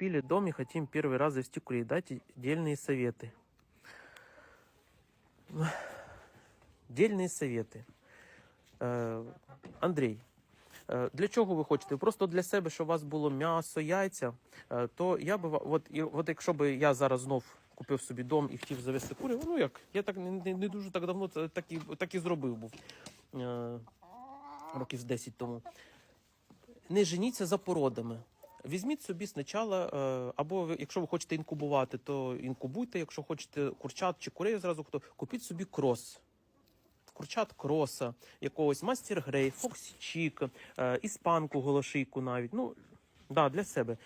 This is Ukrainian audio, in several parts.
Купили дом и хотим первый раз завести курей. Дайте дельные советы. Дельные совети. Е, Андрій, е, для чого ви хочете? Просто для себе, щоб у вас було м'ясо, яйця, е, то я би ва- от, і, от якщо би я зараз знов купив собі дом і хотів завести курей, ну як, я так не, не, не дуже так давно це так і, так і зробив був. Е, років з 10 тому. Не женіться за породами. Візьміть собі спочатку, е, або якщо ви хочете інкубувати, то інкубуйте. Якщо хочете курчат чи курей зразу, то купіть собі крос. Курчат кроса, якогось мастер грей, Фоксі Чік, е, іспанку голошийку навіть. Ну, да, для себе.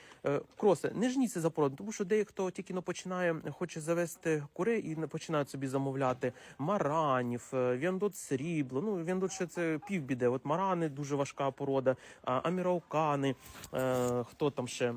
кросе кроси, не жніться за породу, тому що дехто тільки но починає, хоче завести кури і починають собі замовляти маранів, е, срібло. Ну, віандот ще це півбіде. От марани дуже важка порода, аміраукани, е, хто там ще.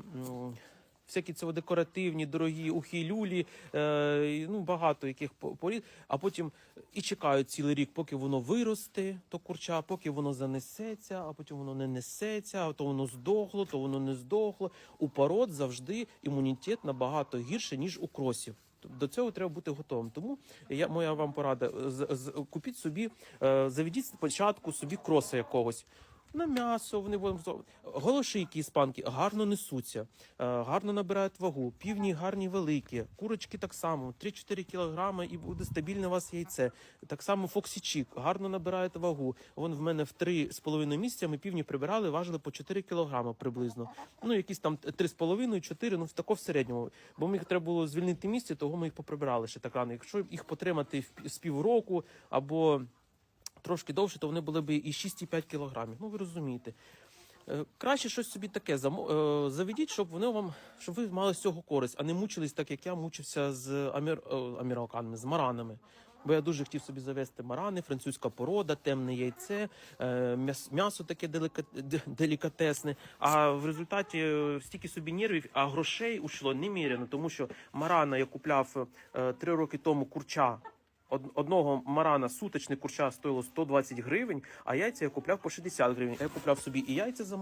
Всякі це декоративні, дорогі ухілюлі, е, ну багато яких по- порід, а потім і чекають цілий рік, поки воно виросте, то курча, поки воно занесеться, а потім воно не несеться, а то воно здохло, то воно не здохло. У пород завжди імунітет набагато гірше, ніж у кросів. До цього треба бути готовим. Тому я моя вам порада: з, з, купіть собі, е, заведіть спочатку собі кроса якогось. На м'ясо вони будуть голошийки іспанки гарно несуться, е, гарно набирають вагу. Півні гарні великі, курочки так само 3-4 кілограми і буде стабільне у вас яйце. Так само фоксічік гарно набирають вагу. Вон в мене в 3,5 місяця ми півні прибирали, важили по 4 кілограми приблизно. Ну якісь там 3,5-4, ну тако в середньому. Бо ми їх треба було звільнити місце, того ми їх поприбирали ще так рано. Якщо їх потримати з півроку або трошки довше, то вони були б і 6,5 кілограмів. Ну ви розумієте. Е, Краще щось собі таке е, заведіть, щоб вони вам, щоб ви мали з цього користь, а не мучились так, як я мучився з амір, е, з маранами. Бо я дуже хотів собі завести марани, французька порода, темне яйце, м'ясо таке делікатесне. А в результаті стільки собі нервів, а грошей ушло неміряно, тому що марана я купляв три роки тому курча. Од- Одного марана суточне курча стоїло 120 гривень, а яйця я купляв по 60 гривень. Я купляв собі і яйця замовляв.